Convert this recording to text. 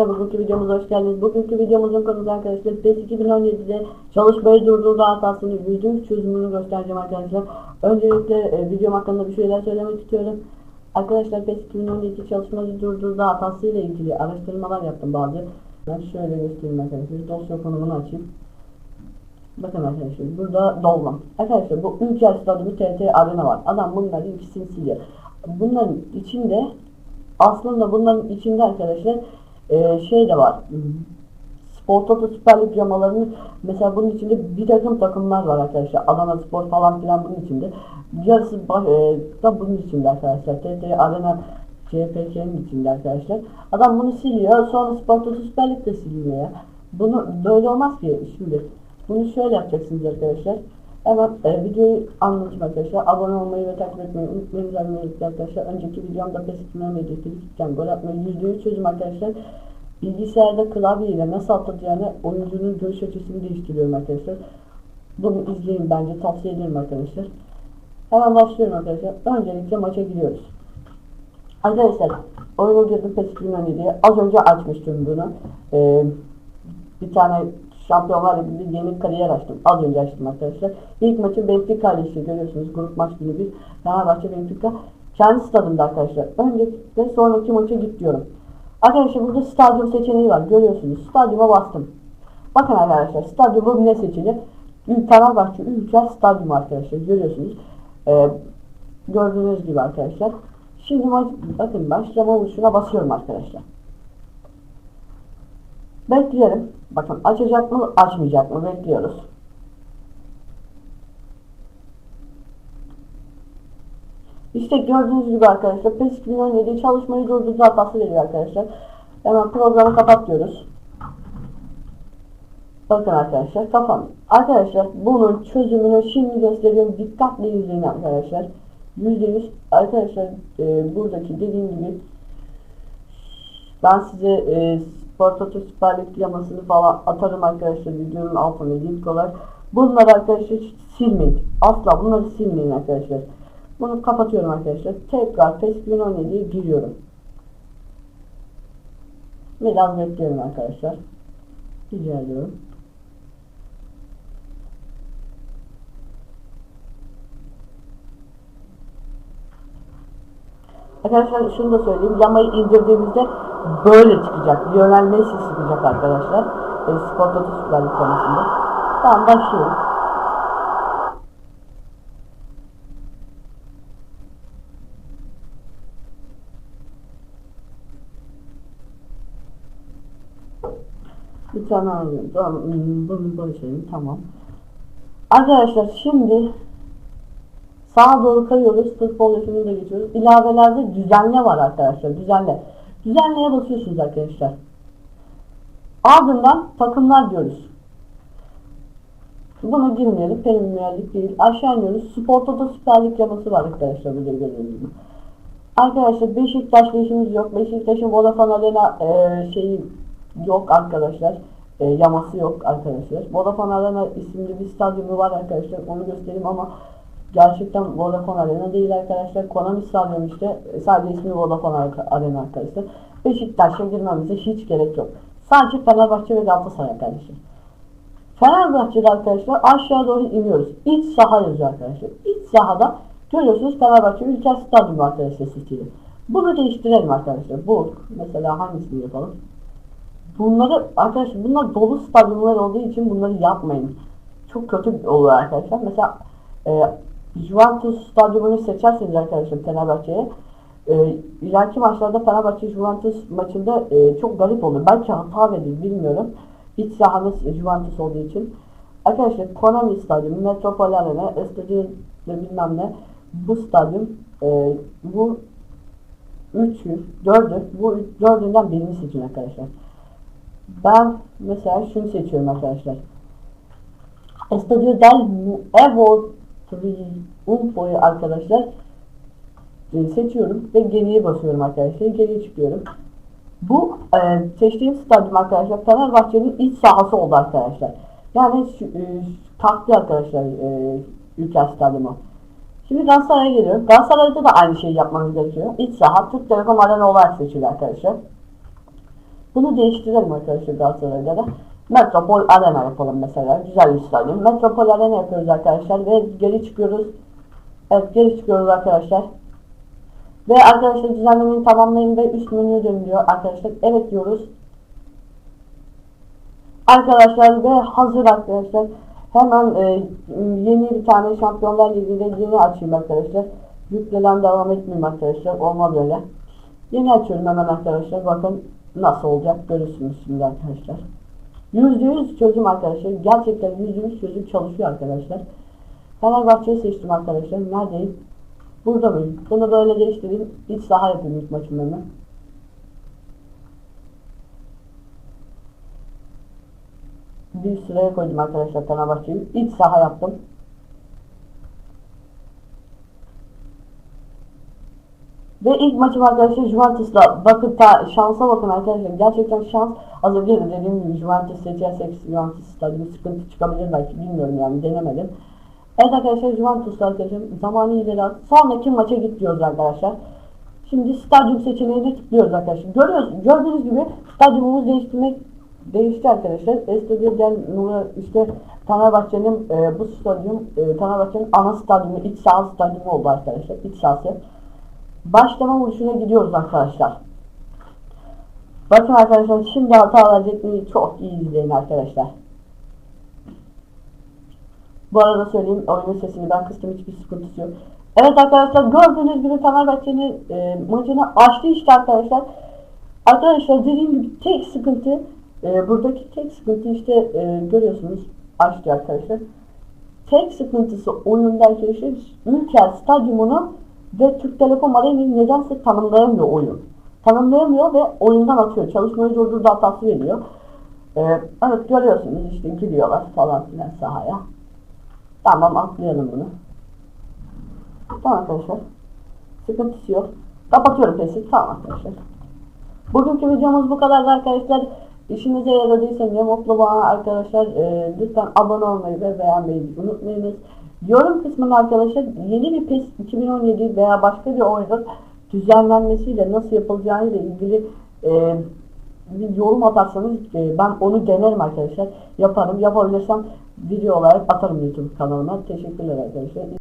arkadaşlar bugünkü videomuza hoş geldiniz. Bugünkü videomuzun konusu arkadaşlar PES 2017'de çalışmayı durdurdu hatasını %100 çözümünü göstereceğim arkadaşlar. Öncelikle e, videom hakkında bir şeyler söylemek istiyorum. Arkadaşlar PES 2017 çalışmayı durdurdu hatası ile ilgili araştırmalar yaptım bazı. Ben şöyle göstereyim arkadaşlar. Dosya konumunu açayım. Bakın arkadaşlar burada dolmam. Arkadaşlar bu Ülker Stadyumu TT Arena var. Adam bunların ikisini siliyor. Bunların içinde aslında bunların içinde arkadaşlar e, şey de var. Spor Toto Süper Lig camalarının mesela bunun içinde bir takım takımlar var arkadaşlar. Adana Spor falan filan bunun içinde. Yarısı baş, e, da bunun içinde arkadaşlar. TT Arena CPK'nin içinde arkadaşlar. Adam bunu siliyor. Sonra Spor Toto Süper Lig de siliniyor ya. Bunu böyle olmaz ki şimdi. Bunu şöyle yapacaksınız arkadaşlar. Hemen e, videoyu anlatayım arkadaşlar. Abone olmayı ve takip etmeyi unutmayın. Özellikle arkadaşlar. Önceki videomda PES 2017 Twitch'ten gol atmayı %100 çözüm arkadaşlar. Bilgisayarda klavye ile nasıl atacağını oyuncunun görüş açısını değiştiriyorum arkadaşlar. Bunu izleyin bence tavsiye ederim arkadaşlar. Hemen başlıyorum arkadaşlar. Öncelikle maça gidiyoruz. Arkadaşlar oyuna girdim PES 2017'ye. Az önce açmıştım bunu. Ee, bir tane Şampiyonlar Ligi'nde yeni kariyer açtım. Az önce açtım arkadaşlar. İlk maçı Benfica ile işte görüyorsunuz. Grup maç günü bir. Fenerbahçe Benfica. Kendi stadımda arkadaşlar. Öncelikle sonraki maça git diyorum. Arkadaşlar burada stadyum seçeneği var. Görüyorsunuz. Stadyuma bastım. Bakın arkadaşlar. Stadyumu ne seçili? Fenerbahçe Ülker Stadyumu arkadaşlar. Görüyorsunuz. Ee, gördüğünüz gibi arkadaşlar. Şimdi maç, bakın başlama vuruşuna basıyorum arkadaşlar. Bekleyelim. Bakın açacak mı açmayacak mı bekliyoruz. İşte gördüğünüz gibi arkadaşlar PES 2017 çalışmayı durdurdu hatası veriyor arkadaşlar. Hemen programı kapat diyoruz. Bakın arkadaşlar kafam. Arkadaşlar bunun çözümünü şimdi gösteriyorum. Dikkatli izleyin arkadaşlar. %100 arkadaşlar e, buradaki dediğim gibi ben size e, Spor Toto Süper Lig yamasını falan atarım arkadaşlar videonun altına link olarak. Bunları arkadaşlar silmeyin. Asla bunları silmeyin arkadaşlar. Bunu kapatıyorum arkadaşlar. Tekrar PES 2017'ye giriyorum. Biraz bekliyorum arkadaşlar. Rica ediyorum. Arkadaşlar şunu da söyleyeyim. Yamayı indirdiğimizde böyle çıkacak. Lionel Messi çıkacak arkadaşlar. E, Spor Toto Süper konusunda. Tamam başlıyorum. Bir tane alıyorum. Tamam. Bunu başlayalım. Tamam. Arkadaşlar şimdi sağa doğru kayıyoruz. Futbol yaşamına geçiyoruz. İlavelerde düzenle var arkadaşlar. Düzenle. Düzenleye basıyorsunuz arkadaşlar. Ardından takımlar diyoruz. Buna girmeyelim. Premier Lig değil. Aşağı iniyoruz. Spor Toto Süper Lig yaması var arkadaşlar. Burada gördüğünüz. Arkadaşlar Beşiktaş'la işimiz yok. Beşiktaş'ın Vodafone Arena e, şeyi yok arkadaşlar. E, yaması yok arkadaşlar. Vodafone Arena isimli bir stadyumu var arkadaşlar. Onu göstereyim ama gerçekten Vodafone Arena değil arkadaşlar. Konami Stadyum işte. E, Sadece ismi Vodafone Ar- Arena arkadaşlar. Beşiktaş'a girmemize hiç gerek yok. Sadece Fenerbahçe ve Galatasaray arkadaşlar. Fenerbahçe'de arkadaşlar aşağı doğru iniyoruz. İç saha yazıyor arkadaşlar. İç sahada görüyorsunuz Fenerbahçe Ülker Stadyumu arkadaşlar seçili. Bunu değiştirelim arkadaşlar. Bu mesela hangisini yapalım? Bunları arkadaşlar bunlar dolu stadyumlar olduğu için bunları yapmayın. Çok kötü oluyor arkadaşlar. Mesela e, Juventus stadyumunu seçerseniz arkadaşlar Fenerbahçe'ye e, ileriki maçlarda Fenerbahçe Juventus maçında e, çok garip olur. Belki hata verir bilmiyorum. İç sahamız Juventus olduğu için. Arkadaşlar Konami Stadyumu, Metropol Arena, Estadio ve bilmem ne bu stadyum e, bu üçü, dördü, bu üç- dördünden birini seçin arkadaşlar. Ben mesela şunu seçiyorum arkadaşlar. Estadio del Nuevo Triunfo'yu arkadaşlar e, seçiyorum ve geriye basıyorum arkadaşlar. Geriye çıkıyorum. Bu e, seçtiğim stadyum arkadaşlar Fenerbahçe'nin iç sahası oldu arkadaşlar. Yani e, kalktı arkadaşlar e, Ülker Stadyumu. Şimdi Galatasaray'a geliyorum. Galatasaray'da da aynı şeyi yapmanız gerekiyor. İç saha Türk Telekom Arena olarak seçili arkadaşlar. Bunu değiştirelim arkadaşlar Galatasaray'da da. Metropol Arena yapalım mesela. Güzel bir stadyum. Metropol Arena yapıyoruz arkadaşlar ve geri çıkıyoruz. Evet geri çıkıyoruz arkadaşlar. Ve arkadaşlar düzenlemeyi tamamlayın ve üst menüye diyor arkadaşlar. Evet diyoruz. Arkadaşlar ve hazır arkadaşlar. Hemen e, yeni bir tane Şampiyonlar Ligi'de yeni açayım arkadaşlar. Yüklenen devam etmeyeyim arkadaşlar. Olmaz öyle. Yeni açıyorum hemen arkadaşlar. Bakın nasıl olacak görürsünüz şimdi arkadaşlar. %100 çözüm arkadaşlar. Gerçekten %100 çözüm çalışıyor arkadaşlar. Fenerbahçe'yi seçtim arkadaşlar. Neredeyim? Burada mıyım? Bunu böyle değiştireyim. İç saha yapayım ilk maçımda hemen. Bir sıraya koydum arkadaşlar Fenerbahçe'yi. İç saha yaptım. Ve ilk maçım arkadaşlar Juventus'la. Bakın ta, şansa bakın arkadaşlar. Gerçekten şans. Az önce de dediğim gibi Juventus seçersek Juventus stadyumu sıkıntı çıkabilir belki bilmiyorum yani denemedim. Evet arkadaşlar Juventus'la arkadaşlar zamanı ileri at. Sonraki maça git diyoruz arkadaşlar. Şimdi stadyum seçeneğini tıklıyoruz arkadaşlar. Görüyoruz, gördüğünüz gibi stadyumumuz değiştirmek değişti arkadaşlar. Estadio del Nura işte Fenerbahçe'nin e, bu stadyum e, Fenerbahçe'nin ana stadyumu, iç saha stadyumu oldu arkadaşlar. İç sahası. Başlama vuruşuna gidiyoruz arkadaşlar. Bakın arkadaşlar şimdi hata mi? Çok iyi izleyin arkadaşlar. Bu arada söyleyeyim oyunun sesini ben kıstım hiçbir sıkıntısı yok. Evet arkadaşlar gördüğünüz gibi Fenerbahçe'nin e, maçını açtı işte arkadaşlar. Arkadaşlar dediğim gibi tek sıkıntı e, buradaki tek sıkıntı işte e, görüyorsunuz açtı arkadaşlar. Tek sıkıntısı oyunda arkadaşlar Ülker Stadyumunu ve Türk Telekom Arena'yı nedense tanımlayamıyor oyun. Tanımlayamıyor ve oyundan atıyor. Çalışmayı durdurdu hatası veriyor. E, evet görüyorsunuz işte giriyorlar falan filan sahaya. Tamam atlayalım bunu. Tamam arkadaşlar. Sıkıntısı yok. Kapatıyorum pesi. Tamam arkadaşlar. Bugünkü videomuz bu kadardı arkadaşlar. İşinize yaradıysa ne mutlu bana arkadaşlar. Ee, lütfen abone olmayı ve beğenmeyi unutmayınız. Yorum kısmında arkadaşlar yeni bir PES 2017 veya başka bir oyunun düzenlenmesiyle nasıl yapılacağını ile ilgili e, bir yorum atarsanız e, ben onu denerim arkadaşlar. Yaparım. Yapabilirsem video olarak atarım YouTube kanalıma. Teşekkürler arkadaşlar.